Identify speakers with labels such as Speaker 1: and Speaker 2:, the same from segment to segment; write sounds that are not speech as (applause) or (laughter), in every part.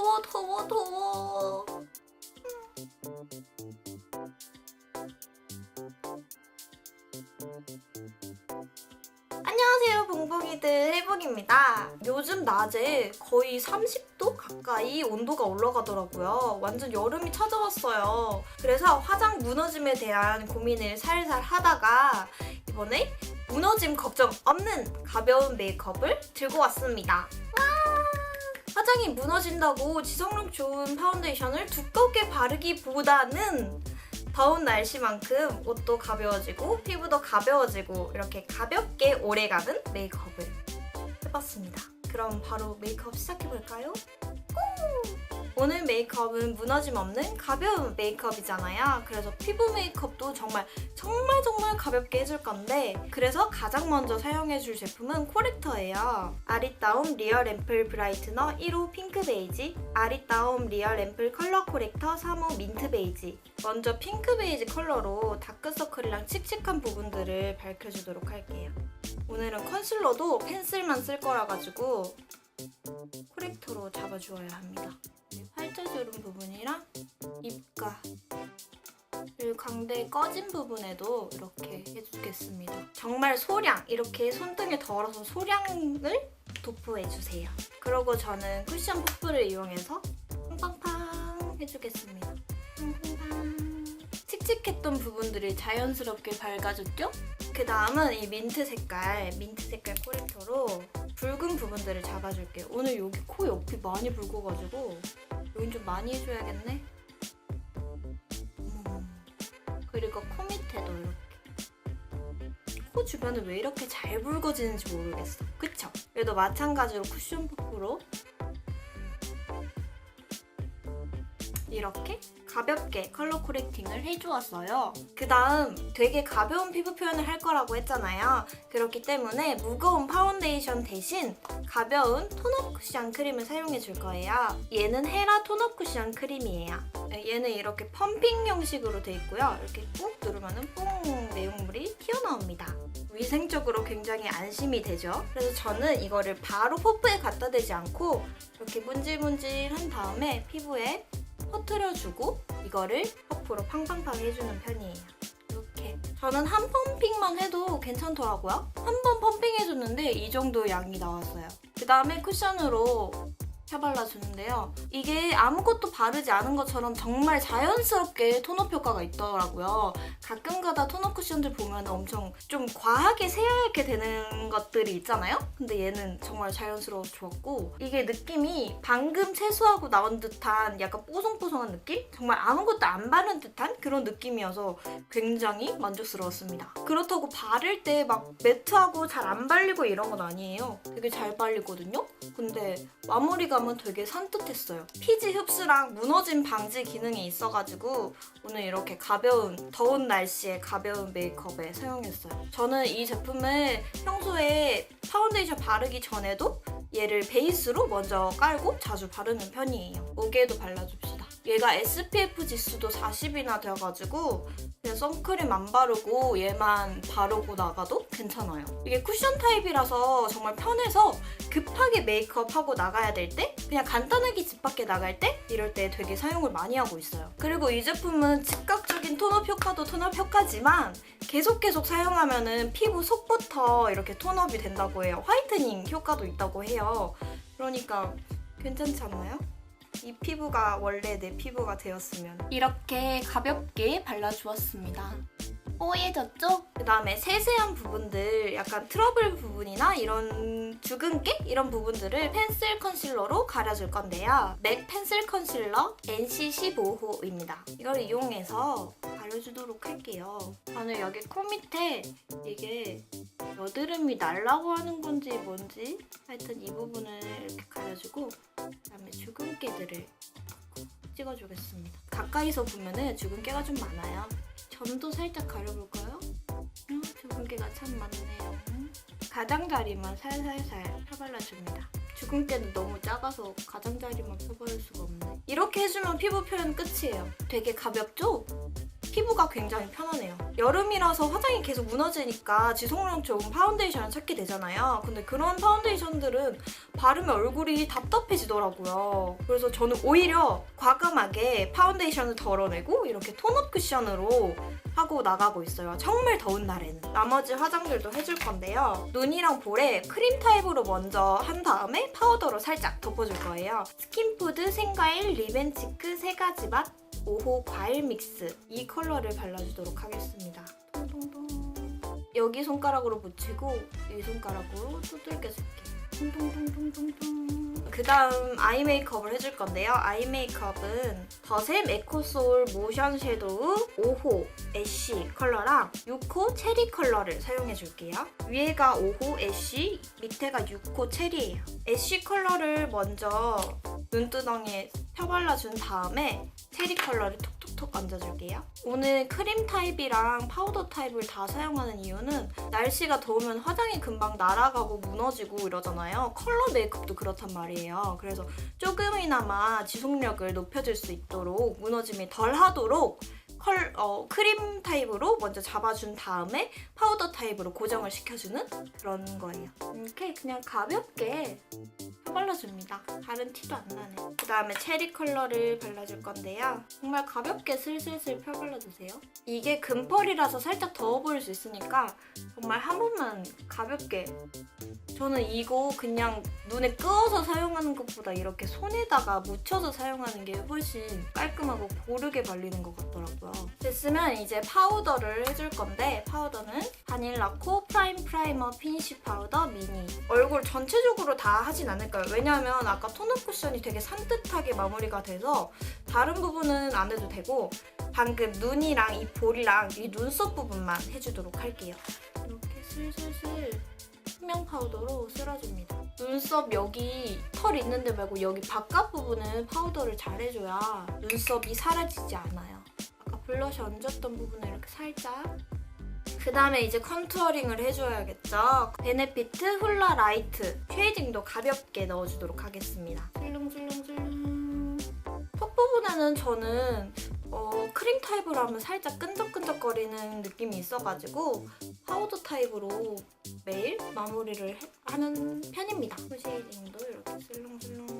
Speaker 1: 더워 더워 더워. 안녕하세요 봉봉이들 해봉입니다 요즘 낮에 거의 30도 가까이 온도가 올라가더라고요 완전 여름이 찾아왔어요 그래서 화장 무너짐에 대한 고민을 살살 하다가 이번에 무너짐 걱정 없는 가벼운 메이크업을 들고 왔습니다 와! 화장이 무너진다고 지속력 좋은 파운데이션을 두껍게 바르기보다는 더운 날씨만큼 옷도 가벼워지고 피부도 가벼워지고 이렇게 가볍게 오래가는 메이크업을 해봤습니다. 그럼 바로 메이크업 시작해볼까요? 고! 오늘 메이크업은 무너짐 없는 가벼운 메이크업이잖아요. 그래서 피부 메이크업도 정말 정말 정말 가볍게 해줄 건데 그래서 가장 먼저 사용해줄 제품은 코렉터예요. 아리따움 리얼 앰플 브라이트너 1호 핑크 베이지 아리따움 리얼 앰플 컬러 코렉터 3호 민트 베이지 먼저 핑크 베이지 컬러로 다크서클이랑 칙칙한 부분들을 밝혀주도록 할게요. 오늘은 컨실러도 펜슬만 쓸 거라 가지고 코렉터로 잡아주어야 합니다. 팔자주름 부분이랑 입가 그리고 광대 꺼진 부분에도 이렇게 해주겠습니다. 정말 소량 이렇게 손등에 덜어서 소량을 도포해주세요. 그리고 저는 쿠션 퍼프를 이용해서 팡팡팡 해주겠습니다. 팡팡팡 칙칙했던 부분들을 자연스럽게 밝아줬죠? 그 다음은 이 민트 색깔, 민트 색깔 코렉터로 붉은 부분들을 잡아줄게요. 오늘 여기 코 옆이 많이 붉어가지고 여긴 좀 많이 해줘야겠네. 음. 그리고 코 밑에도 이렇게. 코 주변은 왜 이렇게 잘 붉어지는지 모르겠어. 그쵸? 얘도 마찬가지로 쿠션 퍼프로 이렇게 가볍게 컬러 코렉팅을 해주었어요. 그 다음 되게 가벼운 피부 표현을 할 거라고 했잖아요. 그렇기 때문에 무거운 파운데이션 대신 가벼운 톤업 쿠션 크림을 사용해 줄 거예요. 얘는 헤라 톤업 쿠션 크림이에요. 얘는 이렇게 펌핑 형식으로 돼 있고요. 이렇게 꾹 누르면 뽕 내용물이 튀어나옵니다. 위생적으로 굉장히 안심이 되죠. 그래서 저는 이거를 바로 퍼프에 갖다 대지 않고 이렇게 문질문질 한 다음에 피부에 퍼트려주고 이거를 퍼프로 팡팡팡 해주는 편이에요. 이렇게 저는 한 펌핑만 해도 괜찮더라고요. 한 번 펌핑 해줬는데 이 정도 양이 나왔어요. 그 다음에 쿠션으로 펴발라주는데요. 이게 아무것도 바르지 않은 것처럼 정말 자연스럽게 톤업 효과가 있더라고요. 가끔가다 톤업 쿠션들 보면 엄청 좀 과하게 새하얗게 되는 것들이 있잖아요? 근데 얘는 정말 자연스러워 좋았고 이게 느낌이 방금 채수하고 나온 듯한 약간 뽀송뽀송한 느낌? 정말 아무것도 안 바른 듯한 그런 느낌이어서 굉장히 만족스러웠습니다. 그렇다고 바를 때 막 매트하고 잘 안 발리고 이런 건 아니에요. 되게 잘 발리거든요? 근데 마무리 감은 되게 산뜻했어요. 피지 흡수랑 무너짐 방지 기능이 있어가지고 오늘 이렇게 가벼운 더운 날씨에 가벼운 메이크업에 사용했어요. 저는 이 제품을 평소에 파운데이션 바르기 전에도 얘를 베이스로 먼저 깔고 자주 바르는 편이에요. 목에도 발라줍시다. 얘가 SPF 지수도 40이나 되어가지고 그냥 선크림 안 바르고 얘만 바르고 나가도 괜찮아요. 이게 쿠션 타입이라서 정말 편해서 급하게 메이크업 하고 나가야 될 때, 그냥 간단하게 집 밖에 나갈 때, 이럴 때 되게 사용을 많이 하고 있어요. 그리고 이 제품은 즉각적인 톤업 효과도 톤업 효과지만 계속 계속 사용하면은 피부 속부터 이렇게 톤업이 된다고 해요. 화이트닝 효과도 있다고 해요. 그러니까 괜찮지 않나요? 이 피부가 원래 내 피부가 되었으면 이렇게 가볍게 발라주었습니다. 뽀얘졌죠? 그 다음에 세세한 부분들, 약간 트러블 부분이나 이런 주근깨? 이런 부분들을 펜슬 컨실러로 가려줄 건데요. 맥 펜슬 컨실러 NC15호입니다. 이걸 이용해서 가려주도록 할게요. 저는 여기 코 밑에 이게 여드름이 날라고 하는 건지 뭔지 하여튼 이 부분을 이렇게 가려주고 그다음에 주근깨들을 찍어주겠습니다. 가까이서 보면은 주근깨가 좀 많아요. 점도 살짝 가려볼까요? 어, 주근깨가 참 많네요. 가장자리만 살살살 펴발라줍니다. 주근깨는 너무 작아서 가장자리만 펴바를 수가 없네. 이렇게 해주면 피부 표현 끝이에요. 되게 가볍죠? 피부가 굉장히 편하네요. 여름이라서 화장이 계속 무너지니까 지속력 좋은 파운데이션을 찾게 되잖아요. 근데 그런 파운데이션들은 바르면 얼굴이 답답해지더라고요. 그래서 저는 오히려 과감하게 파운데이션을 덜어내고 이렇게 톤업 쿠션으로 하고 나가고 있어요. 정말 더운 날에는. 나머지 화장들도 해줄 건데요. 눈이랑 볼에 크림 타입으로 먼저 한 다음에 파우더로 살짝 덮어줄 거예요. 스킨푸드, 생과일, 리벤치크 세 가지 맛 5호 과일 믹스 이 컬러를 발라주도록 하겠습니다. 통통통. 여기 손가락으로 붙이고 이 손가락으로 두들겨줄게요. 그 다음 아이 메이크업을 해줄 건데요. 아이 메이크업은 더샘 에코소울 모션 섀도우 5호 애쉬 컬러랑 6호 체리 컬러를 사용해 줄게요. 위에가 5호 애쉬, 밑에가 6호 체리예요. 애쉬 컬러를 먼저 눈두덩이에 펴발라준 다음에 체리 컬러를 톡 톡톡 얹어줄게요. 오늘 크림 타입이랑 파우더 타입을 다 사용하는 이유는 날씨가 더우면 화장이 금방 날아가고 무너지고 이러잖아요. 컬러 메이크업도 그렇단 말이에요. 그래서 조금이나마 지속력을 높여줄 수 있도록 무너짐이 덜 하도록 컬, 어, 크림 타입으로 먼저 잡아준 다음에 파우더 타입으로 고정을 시켜주는 그런 거예요. 이렇게 그냥 가볍게 발라줍니다. 다른 티도 안 나네. 그 다음에 체리 컬러를 발라줄 건데요. 정말 가볍게 슬슬슬 펴발라주세요. 이게 금펄이라서 살짝 더워 보일 수 있으니까 정말 한 번만 가볍게 저는 이거 그냥 눈에 끄어서 사용하는 것보다 이렇게 손에다가 묻혀서 사용하는 게 훨씬 깔끔하고 고르게 발리는 것 같더라고요. 됐으면 이제 파우더를 해줄 건데 파우더는 바닐라코 프라임 프라이머 피니쉬 파우더 미니 얼굴 전체적으로 다 하진 않을까요? 왜냐하면 아까 톤업 쿠션이 되게 산뜻하게 마무리가 돼서 다른 부분은 안 해도 되고 방금 눈이랑 이 볼이랑 이 눈썹 부분만 해주도록 할게요. 이렇게 슬슬슬 투명 파우더로 쓸어줍니다. 눈썹 여기 털 있는데 말고 여기 바깥 부분은 파우더를 잘 해줘야 눈썹이 사라지지 않아요. 블러셔 얹었던 부분을 이렇게 살짝 그 다음에 이제 컨투어링을 해줘야겠죠. 베네피트 훌라 라이트 쉐이딩도 가볍게 넣어주도록 하겠습니다. 슬렁슬렁슬렁 턱 부분에는 저는 어, 크림 타입으로 하면 살짝 끈적끈적거리는 느낌이 있어가지고 파우더 타입으로 매일 마무리를 해- 하는 편입니다. 쉐이딩도 이렇게 슬렁슬렁.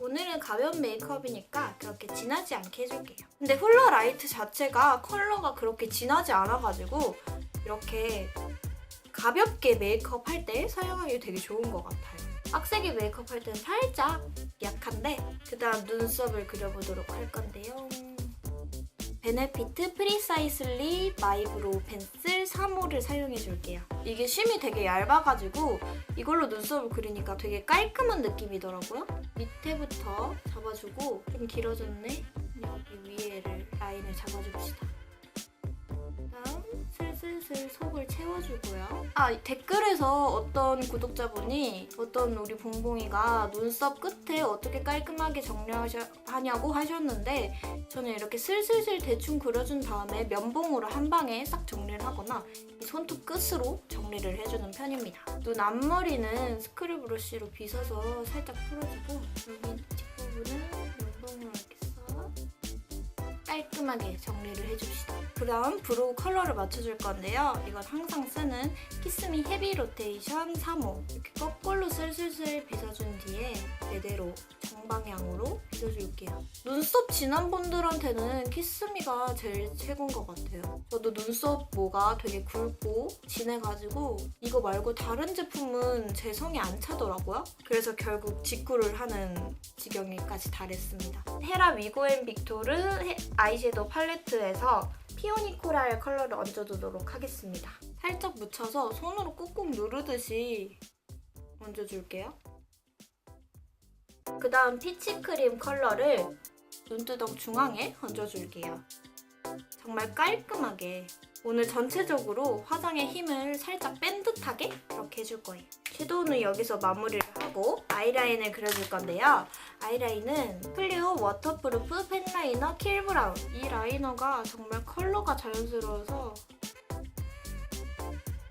Speaker 1: 오늘은 가벼운 메이크업이니까 그렇게 진하지 않게 해줄게요. 근데 훌라 라이트 자체가 컬러가 그렇게 진하지 않아가지고 이렇게 가볍게 메이크업 할 때 사용하기 되게 좋은 것 같아요. 빡세게 메이크업 할 때는 살짝 약한데 그 다음 눈썹을 그려보도록 할 건데요. 베네피트 프리사이슬리 마이브로우 펜슬 3호를 사용해 줄게요. 이게 심이 되게 얇아가지고 이걸로 눈썹을 그리니까 되게 깔끔한 느낌이더라고요. 밑에부터 잡아주고 좀 길어졌네. 여기 위에를 라인을 잡아줍시다. 속을 채워주고요. 아 댓글에서 어떤 구독자분이 어떤 우리 봉봉이가 눈썹 끝에 어떻게 깔끔하게 정리하냐고 하셨는데 저는 이렇게 슬슬슬 대충 그려준 다음에 면봉으로 한 방에 싹 정리를 하거나 이 손톱 끝으로 정리를 해주는 편입니다. 눈 앞머리는 스크류 브러쉬로 빗어서 살짝 풀어주고 여기 깔끔하게 정리를 해줍시다. 그 다음 브로우 컬러를 맞춰줄 건데요. 이건 항상 쓰는 키스미 헤비 로테이션 3호. 이렇게 거꾸로 슬슬슬 빗어준 뒤에 제대로 정 방향으로 빗어줄게요. 눈썹 진한 분들한테는 키스미가 제일 최고인 것 같아요. 저도 눈썹 모가 되게 굵고 진해가지고 이거 말고 다른 제품은 제 성에 안 차더라고요. 그래서 결국 직구를 하는 지경에까지 달했습니다. 헤라 위고 앤 빅토르 해- 아이섀도우 팔레트에서 피오니 코랄 컬러를 얹어두도록 하겠습니다. 살짝 묻혀서 손으로 꾹꾹 누르듯이 얹어줄게요. 그 다음 피치크림 컬러를 눈두덩 중앙에 얹어줄게요. 정말 깔끔하게 오늘 전체적으로 화장의 힘을 살짝 뺀 듯하게 그렇게 해줄 거예요. 섀도우는 여기서 마무리를 하고 아이라인을 그려줄 건데요. 아이라인은 클리오 워터프루프 펜라이너 킬브라운 이 라이너가 정말 컬러가 자연스러워서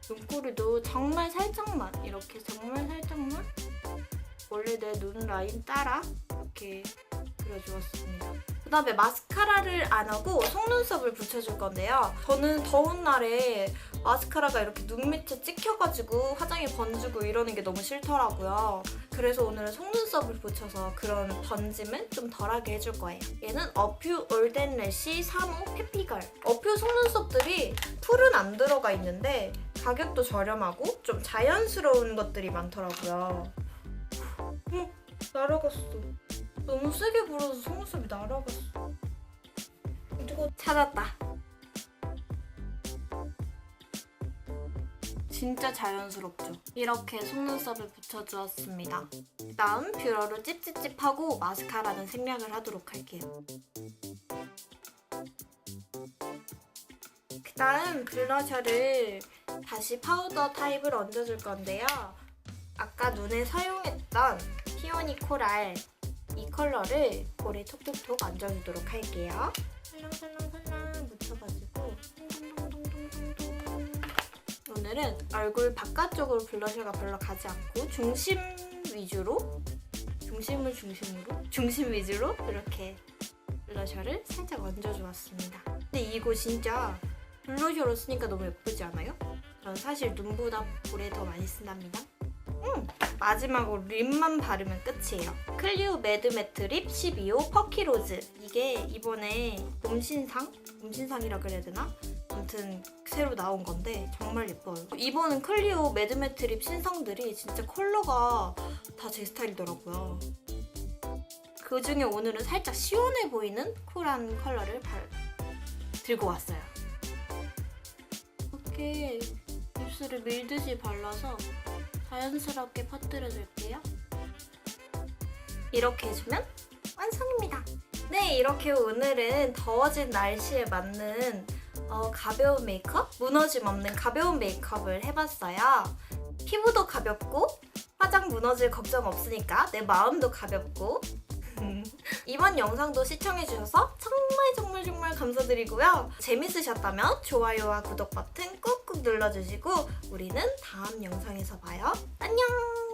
Speaker 1: 눈꼬리도 정말 살짝만 이렇게 정말 살짝만 원래 내 눈 라인 따라 이렇게 그려주었습니다. 그 다음에 마스카라를 안 하고 속눈썹을 붙여줄 건데요. 저는 더운 날에 마스카라가 이렇게 눈 밑에 찍혀가지고 화장이 번지고 이러는 게 너무 싫더라고요. 그래서 오늘은 속눈썹을 붙여서 그런 번짐을 좀 덜하게 해줄 거예요. 얘는 어퓨 올덴 래쉬 3호 페피걸. 어퓨 속눈썹들이 풀은 안 들어가 있는데 가격도 저렴하고 좀 자연스러운 것들이 많더라고요. 어머, 날아갔어. 너무 세게 불어서 속눈썹이 날아갔어. 이거 찾았다. 진짜 자연스럽죠? 이렇게 속눈썹을 붙여주었습니다. 다음 뷰러로 찝찝찝하고 마스카라는 생략을 하도록 할게요. 그 다음 블러셔를 다시 파우더 타입을 얹어줄 건데요. 아까 눈에 사용했던 피오니 코랄 이 컬러를 볼에 톡톡톡 얹어주도록 할게요. 살랑살랑살랑 묻혀가지고. 오늘은 얼굴 바깥쪽으로 블러셔가 별로 가지 않고 중심 위주로 중심을 중심으로 중심 위주로 이렇게 블러셔를 살짝 얹어주었습니다. 근데 이거 진짜 블러셔로 쓰니까 너무 예쁘지 않아요? 전 사실 눈보다 볼에 더 많이 쓴답니다. 음, 마지막으로 립만 바르면 끝이에요. 클리오 매드 매트 립 12호 퍼키로즈. 이게 이번에 봄신상? 봄신상이라 그래야 되나? 아무튼 새로 나온 건데 정말 예뻐요. 이번은 클리오 매드 매트 립 신상들이 진짜 컬러가 다 제 스타일이더라고요. 그 중에 오늘은 살짝 시원해 보이는 쿨한 컬러를 발... 들고 왔어요. 이렇게 입술을 밀듯이 발라서 자연스럽게 퍼뜨려 줄게요. 이렇게 해주면 완성입니다. 네, 이렇게 오늘은 더워진 날씨에 맞는 어, 가벼운 메이크업? 무너짐 없는 가벼운 메이크업을 해봤어요. 피부도 가볍고 화장 무너질 걱정 없으니까 내 마음도 가볍고 (laughs) 이번 영상도 시청해주셔서 정말 정말 정말 감사드리고요. 재밌으셨다면 좋아요와 구독 버튼 꾹꾹 눌러주시고 우리는 다음 영상에서 봐요. 안녕!